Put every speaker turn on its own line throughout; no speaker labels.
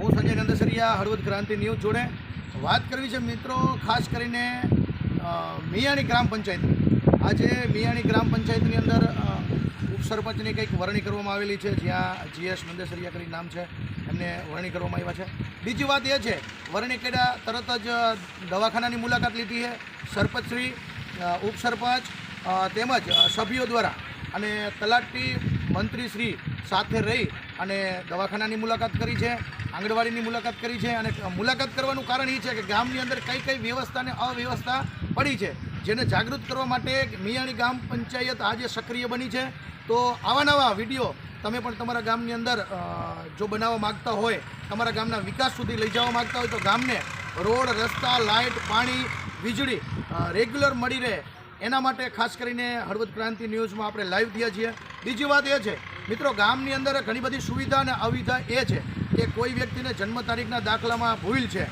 હું સંજય નંદસરિયા હળવદ ક્રાંતિ ન્યૂઝ જોડે વાત કરવી છે મિત્રો, ખાસ કરીને મિયાણી ગ્રામ પંચાયત આજે મિયાણી ગ્રામ પંચાયતની અંદર ઉપસરપંચની કંઈક વરણી કરવામાં આવેલી છે, જ્યાં જીએસ નંદેસરિયા કરી નામ છે, એમને વરણી કરવામાં આવ્યા છે. બીજી વાત એ છે, વરણી કર્યા તરત જ દવાખાનાની મુલાકાત લીધી છે, સરપંચશ્રી ઉપસરપંચ તેમજ સભ્યો દ્વારા. અને તલાટી મંત્રીશ્રી સાથે રહી અને દવાખાનાની મુલાકાત કરી છે, આંગણવાડીની મુલાકાત કરી છે અને મુલાકાત કરવાનું કારણ એ છે કે ગામની અંદર કઈ કઈ વ્યવસ્થા અને અવ્યવસ્થા પડી છે, જેને જાગૃત કરવા માટે મિયાણી ગામ પંચાયત આજે સક્રિય બની છે. તો આવા નવા વીડિયો તમે પણ તમારા ગામની અંદર જો બનાવવા માગતા હોય, તમારા ગામના વિકાસ સુધી લઈ જવા માગતા હોય તો ગામને રોડ, રસ્તા, લાઇટ, પાણી, વીજળી રેગ્યુલર મળી રહે. એના માટે ખાસ કરીને હળવદ ક્રાંતિ ન્યૂઝમાં આપણે લાઈવ થયા છીએ. બીજી વાત એ છે મિત્રો, ગામની અંદર ઘણી બધી સુવિધા અને અવિધા એ છે કે કોઈ વ્યક્તિને જન્મ તારીખના દાખલામાં ભૂલ છે.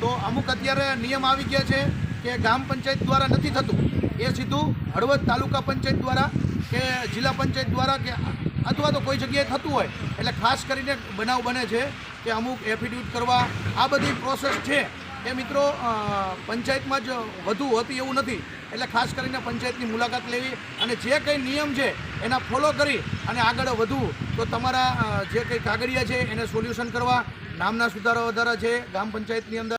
તો અમુક અત્યારે નિયમ આવી ગયા છે કે ગ્રામ પંચાયત દ્વારા નથી થતું. એ સીધું હળવદ તાલુકા પંચાયત દ્વારા કે જિલ્લા પંચાયત દ્વારા કે અથવા તો કોઈ જગ્યાએ થતું હોય. એટલે ખાસ કરીને બનાવ બને છે કે અમુક એફિડેવિટ કરવા આ બધી પ્રોસેસ છે. એ મિત્રો પંચાયતમાં જ વધુ હોતી એવું નથી. એટલે ખાસ કરીને પંચાયતની મુલાકાત લેવી અને જે કંઈ નિયમ છે એના ફોલો કરી અને આગળ વધવું. તો તમારા જે કંઈ કાગળિયા છે એને સોલ્યુશન કરવા. નામના સુધારા વધારા છે. ગ્રામ પંચાયતની અંદર